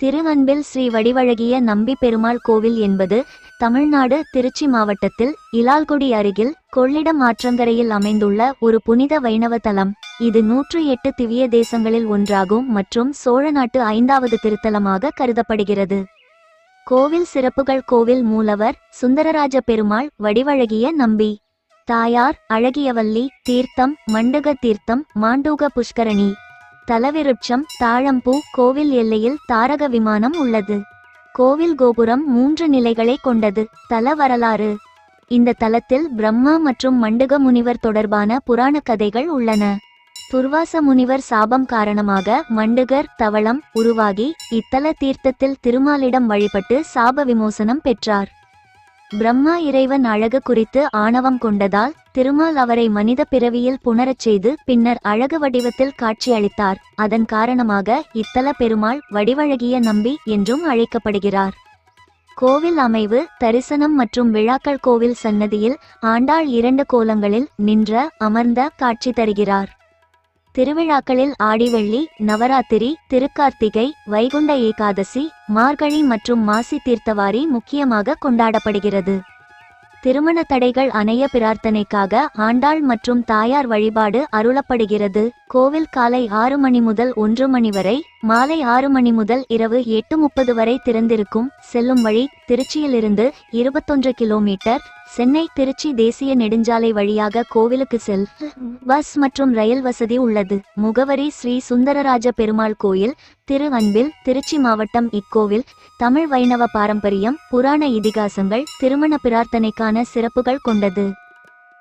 திருவன்பில் ஸ்ரீ வடிவழகிய நம்பி பெருமாள் கோவில் என்பது தமிழ்நாடு திருச்சி மாவட்டத்தில் இலால்குடி அருகில் கொள்ளிடம் ஆற்றங்கரையில் அமைந்துள்ள ஒரு புனித வைணவ தலம். இது நூற்று எட்டு திவ்ய தேசங்களில் ஒன்றாகும் மற்றும் சோழ நாட்டு ஐந்தாவது திருத்தலமாக கருதப்படுகிறது. கோவில் சிறப்புகள் கோவில் மூலவர் சுந்தரராஜ பெருமாள் வடிவழகிய நம்பி. தாயார் அழகியவல்லி தீர்த்தம் மண்டக தீர்த்தம் மாண்டூக புஷ்கரணி. தலவிருட்சம் தாழம்பூ கோவில் எல்லையில் தாரக விமானம் உள்ளது. கோவில் கோபுரம் மூன்று நிலைகளை கொண்டது. தல வரலாறு. இந்த தலத்தில் பிரம்மா மற்றும் மண்டுக முனிவர் தொடர்பான புராண கதைகள் உள்ளன. துர்வாச முனிவர் சாபம் காரணமாக மண்டுகர் தவளம் உருவாகி இத்தல தீர்த்தத்தில் திருமாலிடம் வழிபட்டு சாப விமோசனம் பெற்றார். பிரம்மா இறைவன் அழகு குறித்து ஆணவம் கொண்டதால் திருமால் அவரை மனித பிறவியில் புணரச் செய்து பின்னர் அழகு வடிவத்தில் காட்சியளித்தார். அதன் காரணமாக இத்தல பெருமாள் வடிவழகிய நம்பி என்றும் அழைக்கப்படுகிறார். கோவில் அமைவு தரிசனம் மற்றும் விழாக்கள் கோவில் சன்னதியில் ஆண்டாள் இரண்டு கோலங்களில் நின்ற அமர்ந்த காட்சி தருகிறார். திருவிழாக்களில் ஆடிவெள்ளி நவராத்திரி திருக்கார்த்திகை வைகுண்ட ஏகாதசி மார்கழி மற்றும் மாசி தீர்த்தவாரி முக்கியமாக கொண்டாடப்படுகிறது. திருமண தடைகள் அணைய பிரார்த்தனைக்காக ஆண்டாள் மற்றும் தாயார் வழிபாடு அருளப்படுகிறது. கோவில் காலை ஆறு மணி முதல் ஒன்று மணி வரை மாலை ஆறு மணி முதல் இரவு எட்டு முப்பது வரை திறந்திருக்கும். செல்லும் வழி திருச்சியிலிருந்து இருபத்தொன்று கிலோமீட்டர் சென்னை திருச்சி தேசிய நெடுஞ்சாலை வழியாக கோவிலுக்கு செல். பஸ் மற்றும் ரயில் வசதி உள்ளது. முகவரி ஸ்ரீ சுந்தரராஜ பெருமாள் கோயில் திரு அன்பில் திருச்சி மாவட்டம் இக்கோவில். தமிழ் வைணவ பாரம்பரியம் புராண இதிகாசங்கள் திருமண பிரார்த்தனைக்கான சிறப்புகள் கொண்டது.